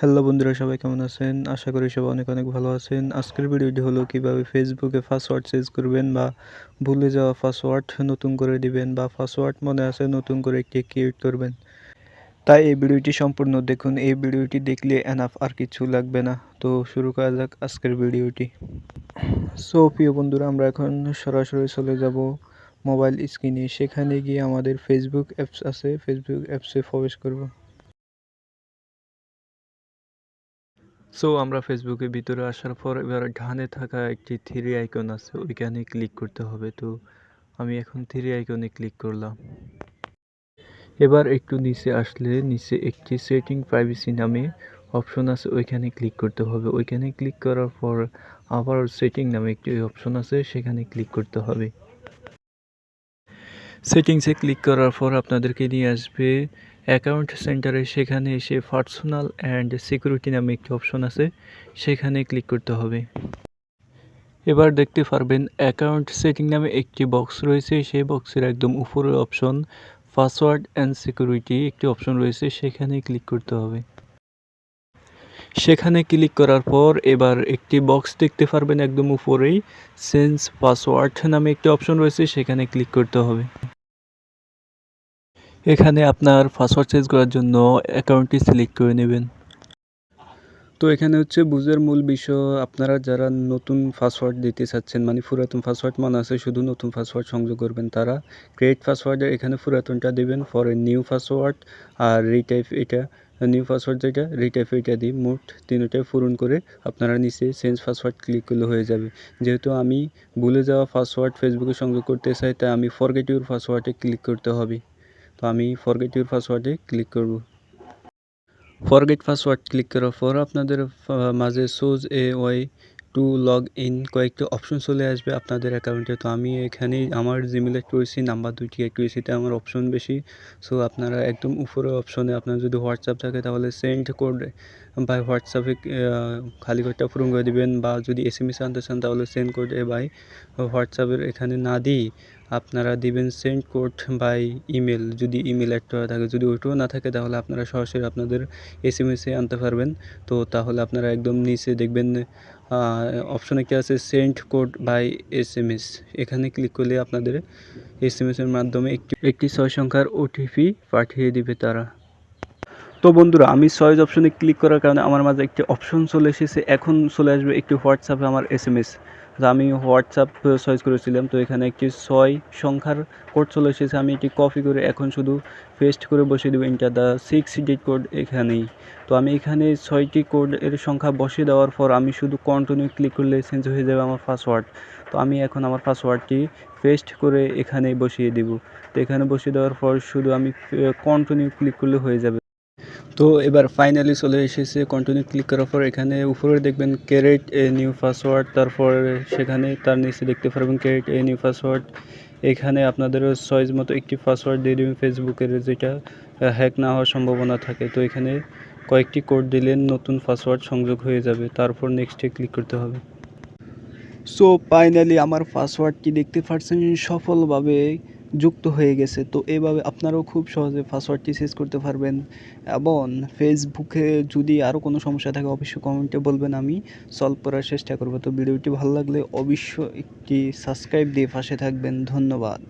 Hello বন্ধুরা, সবাই কেমন আছেন? আশা করি সবাই অনেক অনেক ভালো আছেন। আজকের ভিডিওটি হলো কীভাবে ফেসবুকে পাসওয়ার্ড চেঞ্জ করবেন বা ভুলে যাওয়া পাসওয়ার্ড নতুন করে দিবেন বা পাসওয়ার্ড মনে আছে নতুন করে একটি ক্রিয়েট করবেন। তাই এই ভিডিওটি সম্পূর্ণ দেখুন। এই ভিডিওটি দেখলে এনাফ আর কিছু লাগবে না। তো শুরু করা যাক আজকের ভিডিওটি। সো প্রিয় বন্ধুরা, আমরা এখন সরাসরি চলে যাব মোবাইল স্ক্রিনে সেখানে গিয়ে আমাদের ফেসবুক অ্যাপস আছে। ফেসবুক অ্যাপসে প্রবেশ করব। সো আমরা ফেসবুকের ভিতরে আসার পর এবার ডানে থাকা একটি থ্রি আইকন আছে, ওইখানে ক্লিক করতে হবে। তো আমি এখন থ্রি আইকনে ক্লিক করলাম। এবার একটু নিচে আসলে নিচে একটি সেটিং প্রাইভেসি নামে অপশন আছে, ওইখানে ক্লিক করতে হবে। ওইখানে ক্লিক করার পর আবার সেটিং নামে একটি অপশন আছে, সেখানে ক্লিক করতে হবে। সেটিংসে ক্লিক করার পর আপনাদেরকে নিয়ে আসবে অ্যাকাউন্ট সেন্টারে সেখানে এসে পার্সোনাল অ্যান্ড সিকিউরিটি নামে একটি অপশন আছে, সেখানে ক্লিক করতে হবে। এবার দেখতে পারবেন অ্যাকাউন্ট সেটিং নামে একটি বক্স রয়েছে, সেই বক্সের একদম উপরের অপশন পাসওয়ার্ড অ্যান্ড সিকিউরিটি একটি অপশন রয়েছে, সেখানে ক্লিক করতে হবে। সেখানে ক্লিক করার পর এবার একটি বক্স দেখতে পারবেন একদম উপরেই সেন্স পাসওয়ার্ড নামে একটি অপশন রয়েছে, সেখানে ক্লিক করতে হবে। এখানে আপনার পাসওয়ার্ড চেঞ্জ করার জন্য অ্যাকাউন্টটি সিলেক্ট করে নেবেন। তো এখানে হচ্ছে বুঝের মূল বিষয়, আপনারা যারা নতুন পাসওয়ার্ড দিতে চাচ্ছেন মানে পুরাতন পাসওয়ার্ড মনে আছে, শুধু নতুন পাসওয়ার্ড সংযোগ করবেন তারা। ক্রিয়েট পাসওয়ার্ডে এখানে পুরাতনটা দিবেন, পরে নিউ পাসওয়ার্ড আর রিটাইপ এটা নিউ পাসওয়ার্ড যেটা রিটাইপ এটা দিই মোট তিনটাই পূরণ করে আপনারা নিচে চেঞ্জ পাসওয়ার্ড ক্লিক করলে হয়ে যাবে। যেহেতু আমি ভুলে যাওয়া পাসওয়ার্ড ফেসবুকে সংযোগ করতে চাই, তাই আমি ফরগেট ইউর পাসওয়ার্ডে ক্লিক করতে হবে। তো আমি ফরগেট ইউর পাসওয়ার্ডে ক্লিক করব। ফরগেট পাসওয়ার্ড ক্লিক করার পর আপনাদের মাঝে choose a way to log in কয়েকটি অপশন চলে আসবে আপনাদের অ্যাকাউন্টে তো আমি এখানেই আমার জিমেল করেছি নাম্বার দুইটি করেছি আমার অপশন বেশি। সো আপনারা একদম উপরে অপশনে আপনার যদি হোয়াটসঅ্যাপ থাকে তাহলে সেন্ড কোড বাই হোয়াটসঅ্যাপে খালি কোডটা পূরণ করে দেবেন বা যদি এস এম এস আনতে চান তাহলে সেন্ড কোড এ বাই হোয়াটসঅ্যাপের এখানে না দিই আপনারা দিবেন সেন্ড কোড বাই ইমেল। যদি ইমেল অ্যাড করা থাকে, যদি ওইটাও না থাকে, তাহলে আপনারা সরাসরি আপনাদের এস এম এসে আনতে পারবেন। তো তাহলে আপনারা একদম নিচে দেখবেন অপশনে কী আছে, send code by S M S এখানে ক্লিক করলে আপনাদের এস এম এসের মাধ্যমে একটি একটি ছয় সংখ্যার ওটিপি পাঠিয়ে দিবে তারা। তো বন্ধুরা, আমি সয়েজ অপশনে ক্লিক করার কারণে আমার মাঝে একটি অপশন চলে এসেছে। এখন চলে আসবে একটি হোয়াটসঅ্যাপে আমার এস এম এস আমি হোয়াটসঅ্যাপ চয়েস করেছিলাম। তো এখানে একটি ছয় সংখ্যার কোড চলে এসেছে। আমি এটি কপি করে এখন শুধু পেস্ট করে বসিয়ে দেবো। Enter the six digit code এখানেই। তো আমি এখানে ছয়টি কোড এর সংখ্যা বসিয়ে দেওয়ার পর আমি শুধু কন্টিনিউ ক্লিক করলে চেঞ্জ হয়ে যাবে আমার পাসওয়ার্ড তো আমি এখন আমার পাসওয়ার্ডটি পেস্ট করে এখানে বসিয়ে দেব। তো এখানে বসিয়ে দেওয়ার পর শুধু আমি কন্টিনিউ ক্লিক করলে হয়ে যাবে। তো এবার ফাইনালি চলে এসেছে কন্টিনিউ ক্লিক করার পর এখানে উপরে দেখবেন ক্যারেট এ নিউ পাসওয়ার্ড তারপর সেখানে তার নিচে দেখতে পারবেন ক্যারেট এ নিউ পাসওয়ার্ড এখানে আপনাদের সয়েজ মতো একটি পাসওয়ার্ড দিয়ে দেবেন ফেসবুকের, যেটা হ্যাক না হওয়ার সম্ভাবনা থাকে। তো এখানে কয়েকটি কোড দিলেন নতুন পাসওয়ার্ড সংযোগ হয়ে যাবে, তারপর নেক্সটে ক্লিক করতে হবে। সো ফাইনালি আমার পাসওয়ার্ডটি দেখতে পাচ্ছেন? সফলভাবে যুক্ত হয়ে গেছে। তো এভাবে আপনারাও খুব সহজে পাসওয়ার্ডটি চেঞ্জ করতে পারবেন। এবং ফেসবুকে যদি আরও কোনো সমস্যা থাকে, অবশ্যই কমেন্টে বলবেন। আমি সলভ করার চেষ্টা করব। তো ভিডিওটি ভালো লাগলে অবশ্যই একটি সাবস্ক্রাইব দিয়ে পাশে থাকবেন। ধন্যবাদ।